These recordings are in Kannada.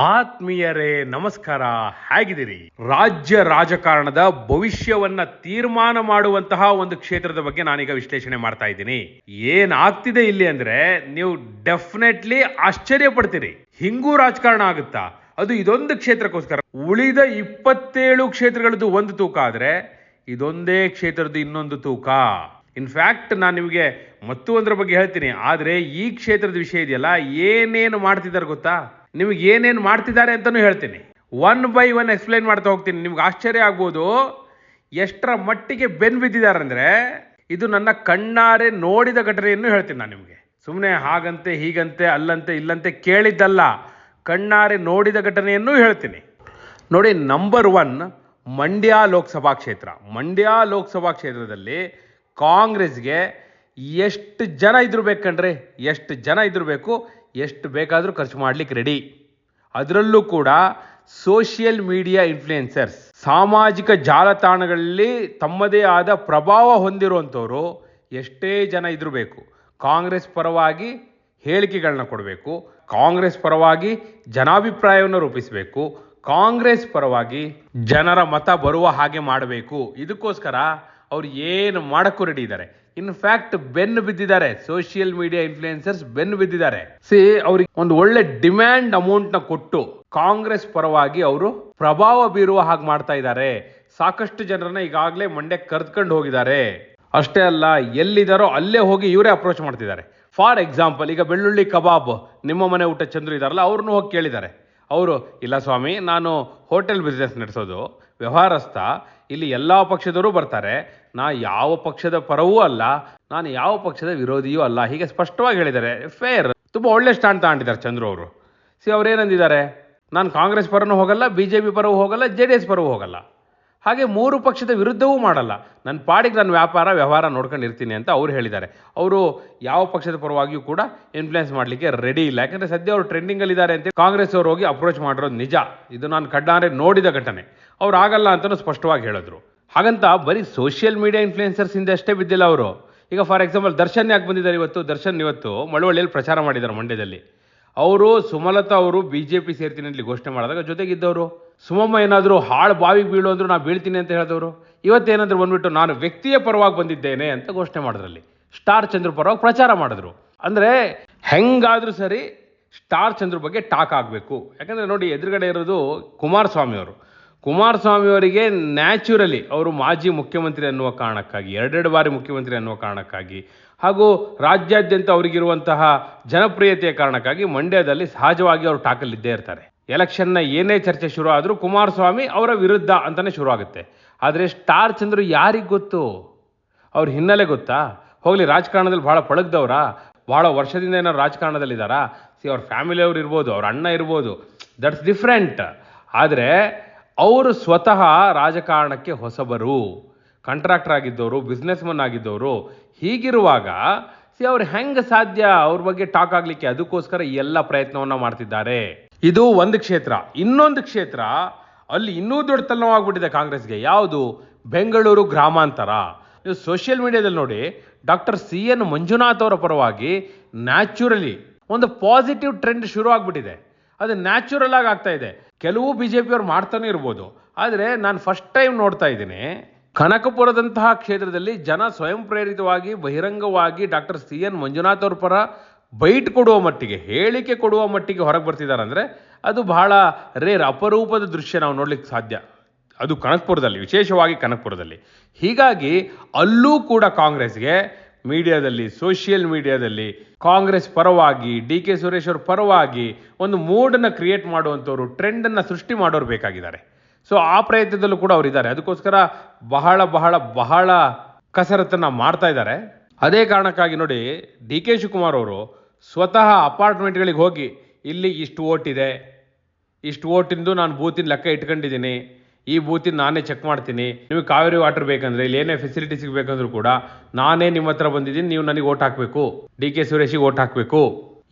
ಆತ್ಮೀಯರೇ, ನಮಸ್ಕಾರ. ಹೇಗಿದ್ದೀರಿ? ರಾಜ್ಯ ರಾಜಕಾರಣದ ಭವಿಷ್ಯವನ್ನ ತೀರ್ಮಾನ ಮಾಡುವಂತಹ ಒಂದು ಕ್ಷೇತ್ರದ ಬಗ್ಗೆ ನಾನೀಗ ವಿಶ್ಲೇಷಣೆ ಮಾಡ್ತಾ ಇದ್ದೀನಿ. ಏನಾಗ್ತಿದೆ ಇಲ್ಲಿ ಅಂದ್ರೆ, ನೀವು ಡೆಫಿನೆಟ್ಲಿ ಆಶ್ಚರ್ಯ ಪಡ್ತೀರಿ. ಹಿಂಗೂ ರಾಜಕಾರಣ ಆಗುತ್ತಾ? ಅದು ಇದೊಂದು ಕ್ಷೇತ್ರಕ್ಕೋಸ್ಕರ. ಉಳಿದ ಇಪ್ಪತ್ತೇಳು ಕ್ಷೇತ್ರಗಳದ್ದು ಒಂದು ತೂಕ ಆದ್ರೆ, ಇದೊಂದೇ ಕ್ಷೇತ್ರದ ಇನ್ನೊಂದು ತೂಕ. ಇನ್ಫ್ಯಾಕ್ಟ್ ನಾನು ನಿಮಗೆ ಮತ್ತು ಒಂದರ ಬಗ್ಗೆ ಹೇಳ್ತೀನಿ. ಆದರೆ ಈ ಕ್ಷೇತ್ರದ ವಿಷಯ ಇದೆಯಲ್ಲ, ಏನೇನು ಮಾಡ್ತಿದ್ದಾರೆ ಗೊತ್ತಾ? ನಿಮಗೆ ಏನೇನು ಮಾಡ್ತಿದ್ದಾರೆ ಅಂತಲೂ ಹೇಳ್ತೀನಿ. ಒನ್ ಬೈ ಒನ್ ಎಕ್ಸ್ಪ್ಲೈನ್ ಮಾಡ್ತಾ ಹೋಗ್ತೀನಿ. ನಿಮ್ಗೆ ಆಶ್ಚರ್ಯ ಆಗ್ಬೋದು. ಎಷ್ಟರ ಮಟ್ಟಿಗೆ ಬೆನ್ ಬಿದ್ದಿದ್ದಾರೆ ಅಂದರೆ ಇದು ನನ್ನ ಕಣ್ಣಾರೆ ನೋಡಿದ ಘಟನೆಯನ್ನು ಹೇಳ್ತೀನಿ ನಾನು ನಿಮಗೆ. ಸುಮ್ಮನೆ ಹಾಗಂತೆ, ಹೀಗಂತೆ, ಅಲ್ಲಂತೆ, ಇಲ್ಲಂತೆ ಕೇಳಿದ್ದಲ್ಲ. ಕಣ್ಣಾರೆ ನೋಡಿದ ಘಟನೆಯನ್ನು ಹೇಳ್ತೀನಿ. ನೋಡಿ ನಂಬರ್ ಒನ್ ಮಂಡ್ಯ ಲೋಕಸಭಾ ಕ್ಷೇತ್ರ. ಮಂಡ್ಯ ಲೋಕಸಭಾ ಕ್ಷೇತ್ರದಲ್ಲಿ ಕಾಂಗ್ರೆಸ್ಗೆ ಎಷ್ಟು ಜನ ಇದ್ರು ಬೇಕಂಡ್ರೆ ಎಷ್ಟು ಜನ ಇದ್ರು ಬೇಕು ಎಷ್ಟು ಬೇಕಾದರೂ ಖರ್ಚು ಮಾಡ್ಲಿಕ್ಕೆ ರೆಡಿ ಅದರಲ್ಲೂ ಕೂಡ ಸೋಷಿಯಲ್ ಮೀಡಿಯಾ ಇನ್ಫ್ಲುಯೆನ್ಸರ್ಸ್ ಸಾಮಾಜಿಕ ಜಾಲತಾಣಗಳಲ್ಲಿ ತಮ್ಮದೇ ಆದ ಪ್ರಭಾವ ಹೊಂದಿರುವಂಥವರು ಎಷ್ಟೇ ಜನ ಇದ್ರು ಬೇಕು. ಕಾಂಗ್ರೆಸ್ ಪರವಾಗಿ ಹೇಳಿಕೆಗಳನ್ನ ಕೊಡಬೇಕು. ಕಾಂಗ್ರೆಸ್ ಪರವಾಗಿ ಜನಾಭಿಪ್ರಾಯವನ್ನು ರೂಪಿಸಬೇಕು. ಕಾಂಗ್ರೆಸ್ ಪರವಾಗಿ ಜನರ ಮತ ಬರುವ ಹಾಗೆ ಮಾಡಬೇಕು. ಇದಕ್ಕೋಸ್ಕರ ಅವ್ರು ಏನು ಮಾಡಕ್ಕೂ ರೆಡಿ ಇದ್ದಾರೆ ಇನ್ಫ್ಯಾಕ್ಟ್ ಬೆನ್ ಬಿದ್ದಿದ್ದಾರೆ. ಸೋಷಿಯಲ್ ಮೀಡಿಯಾ ಇನ್ಫ್ಲುಯೆನ್ಸರ್ಸ್ ಬೆನ್ ಬಿದ್ದಿದ್ದಾರೆ. ಸಿ ಅವ್ರಿಗೆ ಒಂದು ಒಳ್ಳೆ ಡಿಮ್ಯಾಂಡ್ ಅಮೌಂಟ್ನ ಕೊಟ್ಟು ಕಾಂಗ್ರೆಸ್ ಪರವಾಗಿ ಅವರು ಪ್ರಭಾವ ಬೀರುವ ಹಾಗೆ ಮಾಡ್ತಾ ಇದ್ದಾರೆ. ಸಾಕಷ್ಟು ಜನರನ್ನ ಈಗಾಗಲೇ ಮಂಡ್ಯ ಕರೆದುಕೊಂಡು ಹೋಗಿದ್ದಾರೆ. ಅಷ್ಟೇ ಅಲ್ಲ ಎಲ್ಲಿದ್ದಾರೋ ಅಲ್ಲೇ ಹೋಗಿ ಇವರೇ ಅಪ್ರೋಚ್ ಮಾಡ್ತಿದ್ದಾರೆ. ಫಾರ್ ಎಕ್ಸಾಂಪಲ್ ಈಗ ಬೆಳ್ಳುಳ್ಳಿ ಕಬಾಬ್, ನಿಮ್ಮ ಮನೆ ಊಟ ಚಂದ್ರು ಇದಾರಲ್ಲ ಅವ್ರನ್ನೂ ಹೋಗಿ ಕೇಳಿದ್ದಾರೆ. ಅವರು, ಇಲ್ಲ ಸ್ವಾಮಿ, ನಾನು ಹೋಟೆಲ್ ಬಿಸ್ನೆಸ್ ನಡೆಸೋದು. ವ್ಯವಹಾರಸ್ಥ, ಇಲ್ಲಿ ಎಲ್ಲ ಪಕ್ಷದವರು ಬರ್ತಾರೆ. ನಾ ಯಾವ ಪಕ್ಷದ ಪರವೂ ಅಲ್ಲ, ನಾನು ಯಾವ ಪಕ್ಷದ ವಿರೋಧಿಯೂ ಅಲ್ಲ. ಹೀಗೆ ಸ್ಪಷ್ಟವಾಗಿ ಹೇಳಿದ್ದಾರೆ. ಫೇರ್ ತುಂಬ ಒಳ್ಳೆ ಸ್ಟ್ಯಾಂಡ್ ತಗೊಂಡಿದ್ದಾರೆ ಚಂದ್ರು ಅವರು. ಸಿ ಅವ್ರು ಏನಂದಿದ್ದಾರೆ? ನಾನು ಕಾಂಗ್ರೆಸ್ ಪರನೂ ಹೋಗಲ್ಲ ಬಿ ಜೆ ಪಿ ಪರವೂ ಹೋಗಲ್ಲ, ಜೆ ಡಿ ಎಸ್ ಪರವೂ ಹೋಗಲ್ಲ. ಹಾಗೆ ಮೂರು ಪಕ್ಷದ ವಿರುದ್ಧವೂ ಮಾಡಲ್ಲ. ನನ್ನ ಪಾಡಿಗೆ ನನ್ನ ವ್ಯಾಪಾರ, ವ್ಯವಹಾರ ನೋಡ್ಕೊಂಡಿರ್ತೀನಿ ಅಂತ ಅವ್ರು ಹೇಳಿದ್ದಾರೆ. ಅವರು ಯಾವ ಪಕ್ಷದ ಪರವಾಗಿಯೂ ಕೂಡ ಇನ್ಫ್ಲುಯೆನ್ಸ್ ಮಾಡಲಿಕ್ಕೆ ರೆಡಿ ಇಲ್ಲ. ಯಾಕಂದರೆ ಸದ್ಯ ಅವರು ಟ್ರೆಂಡಿಂಗಲ್ಲಿದ್ದಾರೆ ಅಂತ ಕಾಂಗ್ರೆಸ್ ಅವರು ಹೋಗಿ ಅಪ್ರೋಚ್ ಮಾಡಿರೋದು ನಿಜ. ಇದು ನಾನು ಕಡ್ಡಾರೆ ನೋಡಿದ ಘಟನೆ. ಅವ್ರು ಆಗಲ್ಲ ಅಂತಲೂ ಸ್ಪಷ್ಟವಾಗಿ ಹೇಳಿದ್ರು. ಹಾಗಂತ ಬರೀ ಸೋಷಿಯಲ್ ಮೀಡಿಯಾ ಇನ್ಫ್ಲುಯೆನ್ಸರ್ಸ್ ಇಂದ ಅಷ್ಟೇ ಬಿದ್ದಿಲ್ಲ ಅವರು. ಈಗ ಫಾರ್ ಎಕ್ಸಾಂಪಲ್ ದರ್ಶನ್ ಯಾಕೆ ಬಂದಿದ್ದಾರೆ ಇವತ್ತು? ದರ್ಶನ್ ಇವತ್ತು ಮಳವಳ್ಳಿಯಲ್ಲಿ ಪ್ರಚಾರ ಮಾಡಿದ್ದಾರೆ ಮಂಡ್ಯದಲ್ಲಿ. ಅವರು ಸುಮಲತಾ ಅವರು ಬಿ ಜೆ ಪಿ ಸೇರ್ತೀನಿ ಘೋಷಣೆ ಮಾಡಿದಾಗ ಜೊತೆಗಿದ್ದವರು. ಸುಮಮ್ಮ ಏನಾದರೂ ಹಾಳು ಬಾವಿಗೆ ಬೀಳು ಅಂದರೂ ನಾ ಬೀಳ್ತೀನಿ ಅಂತ ಹೇಳಿದವರು? ಇವತ್ತೇನಾದರೂ ಬಂದ್ಬಿಟ್ಟು ನಾನು ವ್ಯಕ್ತಿಯ ಪರವಾಗಿ ಬಂದಿದ್ದೇನೆ ಅಂತ ಘೋಷಣೆ ಮಾಡಿದ್ರಲ್ಲಿ. ಸ್ಟಾರ್ ಚಂದ್ರ ಪರವಾಗಿ ಪ್ರಚಾರ ಮಾಡಿದ್ರು. ಅಂದರೆ ಹೆಂಗಾದರೂ ಸರಿ ಸ್ಟಾರ್ ಚಂದ್ರ ಬಗ್ಗೆ ಟಾಕ್ ಆಗಬೇಕು. ಯಾಕಂದರೆ ನೋಡಿ ಎದುರುಗಡೆ ಇರೋದು ಕುಮಾರಸ್ವಾಮಿಯವರು ಅವರು. ಕುಮಾರಸ್ವಾಮಿ ಅವರಿಗೆ ನ್ಯಾಚುರಲಿ ಅವರು ಮಾಜಿ ಮುಖ್ಯಮಂತ್ರಿ ಅನ್ನುವ ಕಾರಣಕ್ಕಾಗಿ, ಎರಡೆರಡು ಬಾರಿ ಮುಖ್ಯಮಂತ್ರಿ ಅನ್ನುವ ಕಾರಣಕ್ಕಾಗಿ, ಹಾಗೂ ರಾಜ್ಯಾದ್ಯಂತ ಅವರಿಗಿರುವಂತಹ ಜನಪ್ರಿಯತೆಯ ಕಾರಣಕ್ಕಾಗಿ ಮಂಡ್ಯದಲ್ಲಿ ಸಹಜವಾಗಿ ಅವರು ಟಾಕಲ್ಲಿದ್ದೇ ಇರ್ತಾರೆ. ಎಲೆಕ್ಷನ್ನ ಏನೇ ಚರ್ಚೆ ಶುರು ಆದರೂ ಕುಮಾರಸ್ವಾಮಿ ಅವರ ವಿರುದ್ಧ ಅಂತಲೇ ಶುರು ಆಗುತ್ತೆ. ಆದರೆ ಸ್ಟಾರ್ ಚಂದ್ರು ಯಾರಿಗೆ ಗೊತ್ತು? ಅವ್ರ ಹಿನ್ನೆಲೆ ಗೊತ್ತಾ? ಹೋಗಲಿ, ರಾಜಕಾರಣದಲ್ಲಿ ಭಾಳ ಪಳಗ್ದವ್ರ? ಭಾಳ ವರ್ಷದಿಂದ ಏನೋ ರಾಜಕಾರಣದಲ್ಲಿದ್ದಾರಾ ಸಿ, ಅವ್ರ ಫ್ಯಾಮಿಲಿಯವ್ರು ಇರ್ಬೋದು, ಅವ್ರ ಅಣ್ಣ ಇರ್ಬೋದು. ದಟ್ಸ್ ಡಿಫ್ರೆಂಟ್ ಆದರೆ ಅವರು ಸ್ವತಃ ರಾಜಕಾರಣಕ್ಕೆ ಹೊಸಬರು ಕಾಂಟ್ರಾಕ್ಟರ್ ಆಗಿದ್ದವರು ಬಿಸ್ನೆಸ್ ಮನ್ ಆಗಿದ್ದವರು. ಹೀಗಿರುವಾಗ ಸಿ, ಅವ್ರು ಹೆಂಗೆ ಸಾಧ್ಯ? ಅವ್ರ ಬಗ್ಗೆ ಟಾಕ್ ಆಗಲಿಕ್ಕೆ ಅದಕ್ಕೋಸ್ಕರ ಎಲ್ಲ ಪ್ರಯತ್ನವನ್ನು ಮಾಡ್ತಿದ್ದಾರೆ. ಇದು ಒಂದು ಕ್ಷೇತ್ರ. ಇನ್ನೊಂದು ಕ್ಷೇತ್ರ, ಅಲ್ಲಿ ಇನ್ನೂ ದೊಡ್ಡ ತಲೆನೋವಾಗ್ಬಿಟ್ಟಿದೆ ಕಾಂಗ್ರೆಸ್ಗೆ. ಯಾವುದು? ಬೆಂಗಳೂರು ಗ್ರಾಮಾಂತರ. ನೀವು ಸೋಷಿಯಲ್ ಮೀಡಿಯಾದಲ್ಲಿ ನೋಡಿ, ಡಾಕ್ಟರ್ ಸಿ ಎನ್ ಮಂಜುನಾಥ್ ಅವರ ಪರವಾಗಿ ನ್ಯಾಚುರಲಿ ಒಂದು ಪಾಸಿಟಿವ್ ಟ್ರೆಂಡ್ ಶುರು ಆಗ್ಬಿಟ್ಟಿದೆ ಅದು ನ್ಯಾಚುರಲ್ ಆಗಿ ಆಗ್ತಾ ಇದೆ. ಕೆಲವು ಬಿ ಜೆ ಪಿಯವ್ರು ಮಾಡ್ತಾನೆ ಇರ್ಬೋದು. ಆದರೆ ನಾನು ಫಸ್ಟ್ ಟೈಮ್ ನೋಡ್ತಾ ಇದ್ದೀನಿ, ಕನಕಪುರದಂತಹ ಕ್ಷೇತ್ರದಲ್ಲಿ ಜನ ಸ್ವಯಂ ಪ್ರೇರಿತವಾಗಿ, ಬಹಿರಂಗವಾಗಿ ಡಾಕ್ಟರ್ ಸಿ ಎನ್ ಮಂಜುನಾಥ್ ಅವ್ರ ಪರ ಬೈಟ್ ಕೊಡುವ ಮಟ್ಟಿಗೆ, ಹೇಳಿಕೆ ಕೊಡುವ ಮಟ್ಟಿಗೆ ಹೊರಗೆ ಬರ್ತಿದ್ದಾರೆ ಅಂದರೆ ಅದು ಬಹಳ ರೇರ್ ಅಪರೂಪದ ದೃಶ್ಯ ನಾವು ನೋಡ್ಲಿಕ್ಕೆ ಸಾಧ್ಯ. ಅದು ಕನಕ್ಪುರದಲ್ಲಿ, ವಿಶೇಷವಾಗಿ ಕನಕ್ಪುರದಲ್ಲಿ. ಹೀಗಾಗಿ ಅಲ್ಲೂ ಕೂಡ ಕಾಂಗ್ರೆಸ್ಗೆ ಮೀಡಿಯಾದಲ್ಲಿ ಸೋಷಿಯಲ್ ಮೀಡಿಯಾದಲ್ಲಿ ಕಾಂಗ್ರೆಸ್ ಪರವಾಗಿ, ಡಿ ಕೆ ಸುರೇಶ್ ಅವ್ರ ಪರವಾಗಿ ಒಂದು ಮೂಡನ್ನು ಕ್ರಿಯೇಟ್ ಮಾಡುವಂಥವ್ರು ಟ್ರೆಂಡನ್ನು ಸೃಷ್ಟಿ ಮಾಡೋರು ಬೇಕಾಗಿದ್ದಾರೆ. ಸೊ ಆ ಪ್ರಯತ್ನದಲ್ಲೂ ಕೂಡ ಅವರಿದ್ದಾರೆ ಅದಕ್ಕೋಸ್ಕರ ಬಹಳ ಬಹಳ ಬಹಳ ಕಸರತ್ತನ್ನು ಮಾಡ್ತಾ ಇದ್ದಾರೆ. ಅದೇ ಕಾರಣಕ್ಕಾಗಿ ನೋಡಿ, ಡಿ ಕೆ ಶಿವಕುಮಾರ್ ಅವರು ಸ್ವತಃ ಅಪಾರ್ಟ್ಮೆಂಟ್ಗಳಿಗೆ ಹೋಗಿ ಇಲ್ಲಿ ಇಷ್ಟು ಓಟ್ ಇದೆ ಇಷ್ಟು ಓಟಿಂದು ನಾನು ಬೂತಿನ ಲೆಕ್ಕ ಇಟ್ಕೊಂಡಿದ್ದೀನಿ. ಈ ಬೂತಿನ ನಾನೇ ಚೆಕ್ ಮಾಡ್ತೀನಿ. ನಿಮಗೆ ಕಾವೇರಿ ವಾಟರ್ ಬೇಕಂದ್ರೆ, ಇಲ್ಲಿ ಏನೇ ಫೆಸಿಲಿಟಿ ಸಿಗಬೇಕಂದ್ರೂ ಕೂಡ ನಾನೇ ನಿಮ್ಮ ಹತ್ರ ಬಂದಿದ್ದೀನಿ, ನೀವು ನನಗೆ ಓಟ್ ಹಾಕಬೇಕು. ಡಿ ಕೆ ಸುರೇಶಿಗೆ ಓಟ್ ಹಾಕಬೇಕು.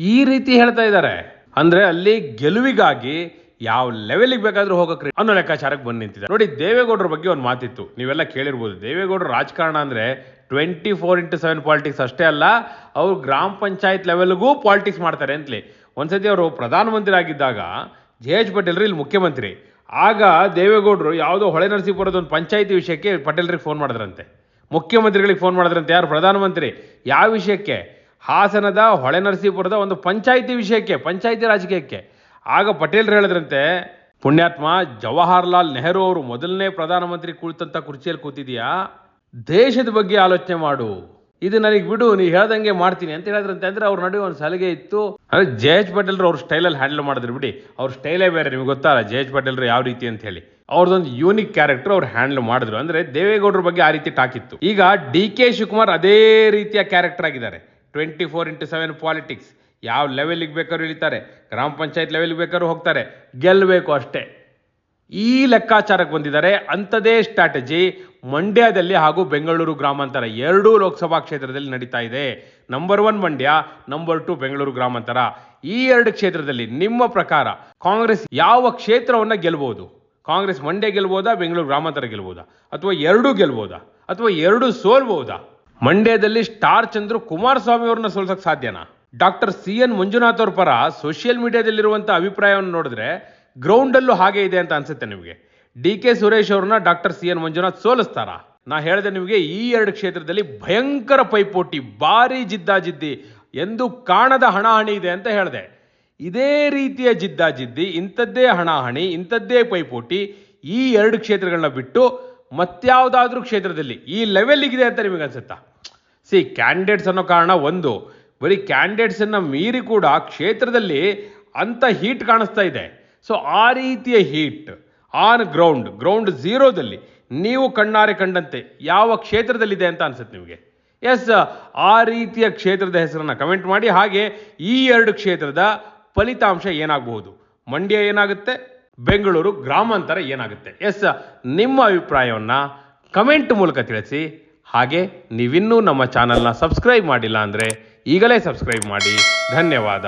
ಈ ರೀತಿ ಹೇಳ್ತಾ ಇದ್ದಾರೆ. ಅಂದ್ರೆ ಅಲ್ಲಿ ಗೆಲುವಿಗಾಗಿ ಯಾವ ಲೆವೆಲಿಗೆ ಬೇಕಾದ್ರೂ ಹೋಗಕ್ರಿ ಅನ್ನೋ ಲೆಕ್ಕಾಚಾರಕ್ಕೆ ಬಂದು ನಿಂತಿದ್ದಾರೆ. ನೋಡಿ, ದೇವೇಗೌಡರ ಬಗ್ಗೆ ಒಂದು ಮಾತಿತ್ತು. ನೀವೆಲ್ಲ ಕೇಳಿರ್ಬೋದು. ದೇವೇಗೌಡರು ರಾಜಕಾರಣ ಅಂದ್ರೆ twenty four into seven politics ಅಷ್ಟೇ ಅಲ್ಲ, ಅವರು ಗ್ರಾಮ ಪಂಚಾಯತ್ ಲೆವೆಲ್ಗೂ ಪಾಲಿಟಿಕ್ಸ್ ಮಾಡ್ತಾರೆ ಅಂತಲೇ. ಒಂದ್ಸತಿ ಅವರು ಪ್ರಧಾನಮಂತ್ರಿ ಆಗಿದ್ದಾಗ ಜೆ ಎಚ್ ಪಟೇಲ್ರು ಇಲ್ಲಿ ಮುಖ್ಯಮಂತ್ರಿ. ಆಗ ದೇವೇಗೌಡರು ಯಾವುದೋ ಹೊಳೆ ನರಸೀಪುರದ ಒಂದು ಪಂಚಾಯಿತಿ ವಿಷಯಕ್ಕೆ ಪಟೇಲ್ರಿಗೆ ಫೋನ್ ಮಾಡಿದ್ರಂತೆ. ಮುಖ್ಯಮಂತ್ರಿಗಳಿಗೆ ಫೋನ್ ಮಾಡಿದ್ರಂತೆ. ಯಾರು? ಪ್ರಧಾನಮಂತ್ರಿ. ಯಾವ ವಿಷಯಕ್ಕೆ? ಹಾಸನದ ಹೊಳೆ ನರಸೀಪುರದ ಒಂದು ಪಂಚಾಯಿತಿ ವಿಷಯಕ್ಕೆ, ಪಂಚಾಯಿತಿ ರಾಜಕೀಯಕ್ಕೆ. ಆಗ ಪಟೇಲ್ರು ಹೇಳಿದ್ರಂತೆ, ಪುಣ್ಯಾತ್ಮ ಜವಾಹರ್ಲಾಲ್ ನೆಹರು ಅವರು ಮೊದಲನೇ ಪ್ರಧಾನಮಂತ್ರಿ ಕುಳಿತಂಥ ಕುರ್ಚಿಯಲ್ಲಿ ಕೂತಿದ್ಯಾ? ದೇಶದ ಬಗ್ಗೆ ಆಲೋಚನೆ ಮಾಡು. ಇದು ನನಗೆ ಬಿಡು, ನೀ ಹೇಳ್ದಂಗೆ ಮಾಡ್ತೀನಿ ಅಂತ ಹೇಳಿದ್ರಂತೆ ಅಂದ್ರೆ ಅವ್ರ ನಡುವೆ ಒಂದು ಸಲಿಗೆ ಇತ್ತು. ಅಂದ್ರೆ ಜಯೇಶ್ ಪಟೇಲ್ರು ಅವ್ರ ಸ್ಟೈಲಲ್ಲಿ ಹ್ಯಾಂಡಲ್ ಮಾಡಿದ್ರು ಬಿಡಿ. ಅವ್ರ ಸ್ಟೈಲೇ ಬೇರೆ, ನಿಮ್ಗೆ ಗೊತ್ತಲ್ಲ ಜಯೇಶ್ ಪಟೇಲ್ರು ಯಾವ ರೀತಿ ಅಂತ ಹೇಳಿ. ಅವ್ರದ್ದೊಂದು ಯೂನಿಕ್ ಕ್ಯಾರೆಕ್ಟರ್ ಅವ್ರು ಹ್ಯಾಂಡಲ್ ಮಾಡಿದ್ರು. ಅಂದ್ರೆ ದೇವೇಗೌಡರ ಬಗ್ಗೆ ಆ ರೀತಿ ಟಾಕ್ ಇತ್ತು. ಈಗ ಡಿ ಕೆ ಶಿವಕುಮಾರ್ ಅದೇ ರೀತಿಯ ಕ್ಯಾರೆಕ್ಟರ್ ಆಗಿದ್ದಾರೆ. Twenty four into seven politics ಯಾವ ಲೆವೆಲ್ಗೆ ಬೇಕಾದ್ರೂ ಇಳಿತಾರೆ. ಗ್ರಾಮ ಪಂಚಾಯತ್ ಲೆವೆಲ್ಗೆ ಬೇಕಾದ್ರೂ ಹೋಗ್ತಾರೆ. ಗೆಲ್ಲಬೇಕು ಅಷ್ಟೇ. ಈ ಲೆಕ್ಕಾಚಾರಕ್ಕೆ ಬಂದಿದ್ದಾರೆ. ಅಂಥದೇ ಸ್ಟ್ರಾಟಜಿ ಮಂಡ್ಯದಲ್ಲಿ ಹಾಗೂ ಬೆಂಗಳೂರು ಗ್ರಾಮಾಂತರ ಎರಡೂ ಲೋಕಸಭಾ ಕ್ಷೇತ್ರದಲ್ಲಿ ನಡೀತಾ ಇದೆ. Number one Mandya number two Bengaluru ಗ್ರಾಮಾಂತರ. ಈ ಎರಡು ಕ್ಷೇತ್ರದಲ್ಲಿ ನಿಮ್ಮ ಪ್ರಕಾರ ಕಾಂಗ್ರೆಸ್ ಯಾವ ಕ್ಷೇತ್ರವನ್ನು ಗೆಲ್ಬೋದು? ಕಾಂಗ್ರೆಸ್ ಮಂಡ್ಯ ಗೆಲ್ಬೋದಾ, ಬೆಂಗಳೂರು ಗ್ರಾಮಾಂತರ ಗೆಲ್ಬೋದಾ? ಅಥವಾ ಎರಡೂ ಗೆಲ್ಬೋದಾ? ಅಥವಾ ಎರಡೂ ಸೋಲ್ಬಹುದಾ ಮಂಡ್ಯದಲ್ಲಿ ಸ್ಟಾರ್ ಚಂದ್ರು ಕುಮಾರಸ್ವಾಮಿ ಅವ್ರನ್ನ ಸೋಲ್ಸಕ್ ಸಾಧ್ಯನಾ? ಡಾಕ್ಟರ್ ಸಿ ಎನ್ ಮಂಜುನಾಥ್ ಅವ್ರ ಪರ ಸೋಷಿಯಲ್ ಮೀಡಿಯಾದಲ್ಲಿರುವಂಥ ಅಭಿಪ್ರಾಯವನ್ನು ನೋಡಿದ್ರೆ ಗ್ರೌಂಡಲ್ಲೂ ಹಾಗೆ ಇದೆ ಅಂತ ಅನ್ಸುತ್ತೆ ನಿಮಗೆ. ಡಿ ಕೆ ಸುರೇಶ್ ಅವ್ರನ್ನ ಡಾಕ್ಟರ್ ಸಿ ಎನ್ ಮಂಜುನಾಥ್ ಸೋಲಿಸ್ತಾರಾ? ನಾ ಹೇಳಿದೆ ನಿಮಗೆ ಈ ಎರಡು ಕ್ಷೇತ್ರದಲ್ಲಿ ಭಯಂಕರ ಪೈಪೋಟಿ, ಭಾರಿ ಜಿದ್ದಾಜಿದ್ದಿ ಎಂದು ಕಾಣದ ಹಣಾಹಣಿ ಇದೆ ಅಂತ ಹೇಳಿದೆ. ಇದೇ ರೀತಿಯ ಜಿದ್ದಾಜಿದ್ದಿ, ಇಂಥದ್ದೇ ಹಣಾಹಣಿ, ಇಂಥದ್ದೇ ಪೈಪೋಟಿ ಈ ಎರಡು ಕ್ಷೇತ್ರಗಳನ್ನ ಬಿಟ್ಟು ಮತ್ಯಾವುದಾದ್ರೂ ಕ್ಷೇತ್ರದಲ್ಲಿ ಈ ಲೆವೆಲ್ಗಿದೆ ಅಂತ ನಿಮಗೆ ಅನ್ಸುತ್ತಾ? ಸಿ ಕ್ಯಾಂಡಿಡೇಟ್ಸ್ ಅನ್ನೋ ಕಾರಣ ಒಂದು. ಬರೀ ಕ್ಯಾಂಡಿಡೇಟ್ಸ್ ಅನ್ನ ಮೀರಿ ಕೂಡ ಕ್ಷೇತ್ರದಲ್ಲಿ ಅಂತ ಹೀಟ್ ಕಾಣಿಸ್ತಾ ಇದೆ. ಸೊ ಆ ರೀತಿಯ ಹೀಟ್ ಆನ್ ಗ್ರೌಂಡ್ ಗ್ರೌಂಡ್ ಝೀರೋದಲ್ಲಿ ನೀವು ಕಣ್ಣಾರೆ ಕಂಡಂತೆ ಯಾವ ಕ್ಷೇತ್ರದಲ್ಲಿದೆ ಅಂತ ಅನ್ಸುತ್ತೆ ನಿಮಗೆ? ಎಸ್ ಆ ರೀತಿಯ ಕ್ಷೇತ್ರದ ಹೆಸರನ್ನು ಕಮೆಂಟ್ ಮಾಡಿ. ಹಾಗೆ ಈ ಎರಡು ಕ್ಷೇತ್ರದ ಫಲಿತಾಂಶ ಏನಾಗಬಹುದು? ಮಂಡ್ಯ ಏನಾಗುತ್ತೆ? ಬೆಂಗಳೂರು ಗ್ರಾಮಾಂತರ ಏನಾಗುತ್ತೆ? ಎಸ್ ನಿಮ್ಮ ಅಭಿಪ್ರಾಯವನ್ನು ಕಮೆಂಟ್ ಮೂಲಕ ತಿಳಿಸಿ. ಹಾಗೆ ನೀವಿನ್ನೂ ನಮ್ಮ ಚಾನಲ್ನ ಸಬ್ಸ್ಕ್ರೈಬ್ ಮಾಡಿಲ್ಲ ಅಂದರೆ ಈಗಲೇ ಸಬ್ಸ್ಕ್ರೈಬ್ ಮಾಡಿ. ಧನ್ಯವಾದ.